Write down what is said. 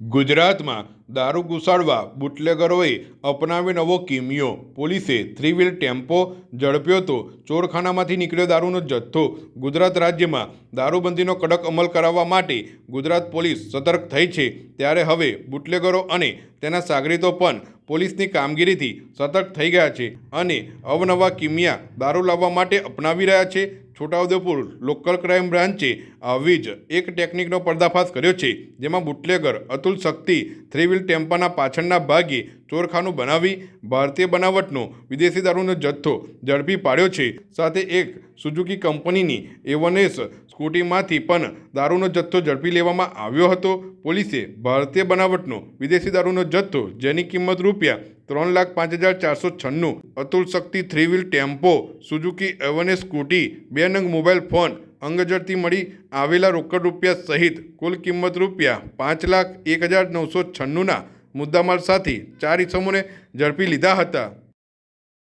ગુજરાતમાં દારૂ ઘુસાડવા બુટલેગરોએ અપનાવ્યો નવો કિમિયો. પોલીસે થ્રી વ્હીલ ટેમ્પો ઝડપ્યો તો ચોરખાનામાંથી નીકળ્યો દારૂનો જથ્થો. ગુજરાત રાજ્યમાં દારૂબંધીનો કડક અમલ કરાવવા માટે ગુજરાત પોલીસ સતર્ક થઈ છે. ત્યારે હવે બુટલેગરો અને તેના સાગરીતો પણ પોલીસની કામગીરીથી સતર્ક થઈ ગયા છે અને અવનવા કિમિયા દારૂ લાવવા માટે અપનાવી રહ્યા છે. છોટાઉદેપુર લોકલ ક્રાઇમ બ્રાન્ચે આવી જ એક ટેકનિકનો પર્દાફાશ કર્યો છે, જેમાં bootlegger, Atul Shakti three wheel ટેમ્પાના પાછળના ભાગે ચોરખાનું બનાવી ભારતીય બનાવટનો વિદેશી દારૂનો જથ્થો ઝડપી પાડ્યો છે. સાથે એક સુઝુકી કંપનીની એવનેસ સ્કૂટીમાંથી પણ દારૂનો જથ્થો ઝડપી લેવામાં આવ્યો હતો. પોલીસે ભારતીય બનાવટનો વિદેશી દારૂનો જથ્થો જેની કિંમત રૂપિયા ત્રણ લાખ પાંચ હજાર ચારસો છન્નું Atul Shakti three wheel tempo, Suzuki એવને scooty, બે નંગ મોબાઈલ ફોન અંગજડથી મળી આવેલા રોકડ રૂપિયા સહિત કુલ કિંમત રૂપિયા પાંચ લાખ એક હજાર નવસો છન્નુંના મુદ્દામાલ સાથે ચાર ઇસમોને ઝડપી લીધા હતા.